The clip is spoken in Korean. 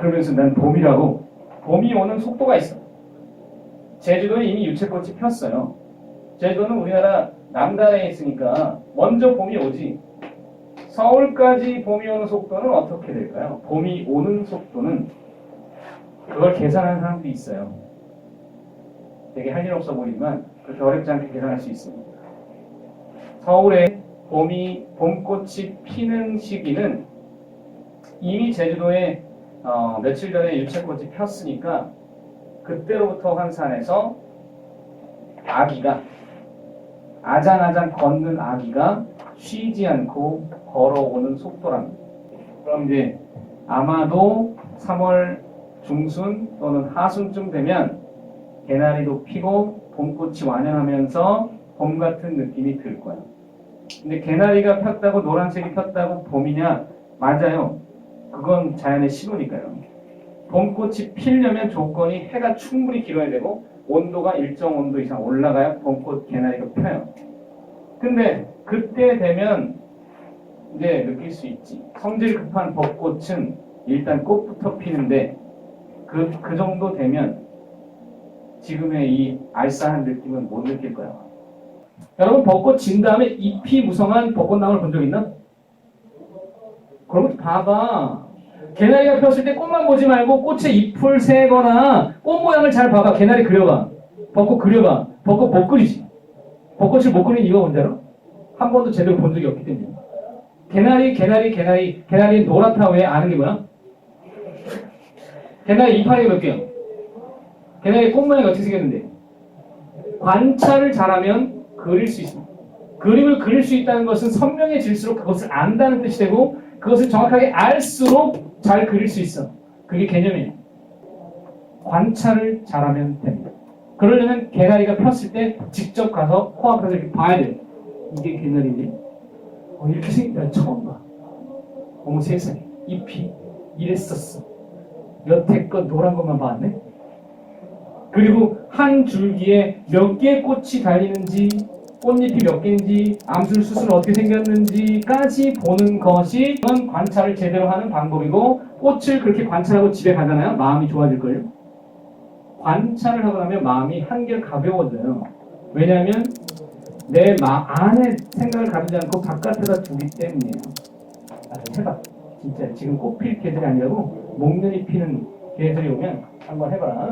그러면서 난 봄이라고 봄이 오는 속도가 있어. 제주도에 이미 유채꽃이 폈어요. 제주도는 우리나라 남단에 있으니까 먼저 봄이 오지. 서울까지 봄이 오는 속도는 어떻게 될까요? 봄이 오는 속도는 그걸 계산하는 사람들이 있어요. 되게 할 일 없어 보이지만 그렇게 어렵지 않게 계산할 수 있습니다. 서울에 봄이 봄꽃이 피는 시기는 이미 제주도에 어, 며칠 전에 유채꽃이 폈으니까 그때로부터 환산해서 아기가 아장아장 걷는 아기가 쉬지 않고 걸어오는 속도랍니다. 그럼 이제 아마도 3월 중순 또는 하순쯤 되면 개나리도 피고 봄꽃이 완연하면서 봄 같은 느낌이 들 거예요. 근데 개나리가 폈다고 노란색이 폈다고 봄이냐? 맞아요. 그건 자연의 신호니까요. 봄꽃이 피려면 조건이 해가 충분히 길어야 되고 온도가 일정 온도 이상 올라가야 봄꽃 개나리가 펴요. 근데 그때 되면 이제 느낄 수 있지. 성질 급한 벚꽃은 일단 꽃부터 피는데 그, 그 정도 되면 지금의 이 알싸한 느낌은 못 느낄 거야. 여러분 벚꽃 진 다음에 잎이 무성한 벚꽃나무를 본 적 있나? 그러면 봐봐. 개나리가 폈을 때 꽃만 보지 말고 꽃의 잎을 세거나 꽃 모양을 잘 봐봐. 개나리 그려봐. 벚꽃 그려봐. 벚꽃 못 그리지. 벚꽃을 못 그리는 이유가 뭔지 알아? 한 번도 제대로 본 적이 없기 때문이야. 개나리, 개나리, 개나리, 개나리 노랗다 왜 아는 게 뭐야? 개나리 이파리 몇 개요? 개나리 꽃 모양이 어떻게 생겼는데? 관찰을 잘하면 그릴 수 있습니다. 그림을 그릴 수 있다는 것은 선명해질수록 그것을 안다는 뜻이 되고 그것을 정확하게 알수록 잘 그릴 수 있어. 그게 개념이에요. 관찰을 잘하면 됩니다. 그러려면 개나리가 폈을 때 직접 가서 코앞에서 이렇게 봐야 돼요. 이게 개나리인데 어, 이렇게 생긴 난 처음 봐. 어머 세상에 잎이 이랬었어. 여태껏 노란 것만 봤네. 그리고 한 줄기에 몇 개의 꽃이 달리는지 꽃잎이 몇 개인지 암술 수술은 어떻게 생겼는지까지 보는 것이 이건 관찰을 제대로 하는 방법이고 꽃을 그렇게 관찰하고 집에 가잖아요. 마음이 좋아질걸요. 관찰을 하고 나면 마음이 한결 가벼워져요. 왜냐하면 내 마, 안에 생각을 가두지 않고 바깥에다 두기 때문이에요. 아, 해봐. 진짜 지금 꽃필 계절이 아니라고 목련이 피는 계절이 오면 한번 해봐라.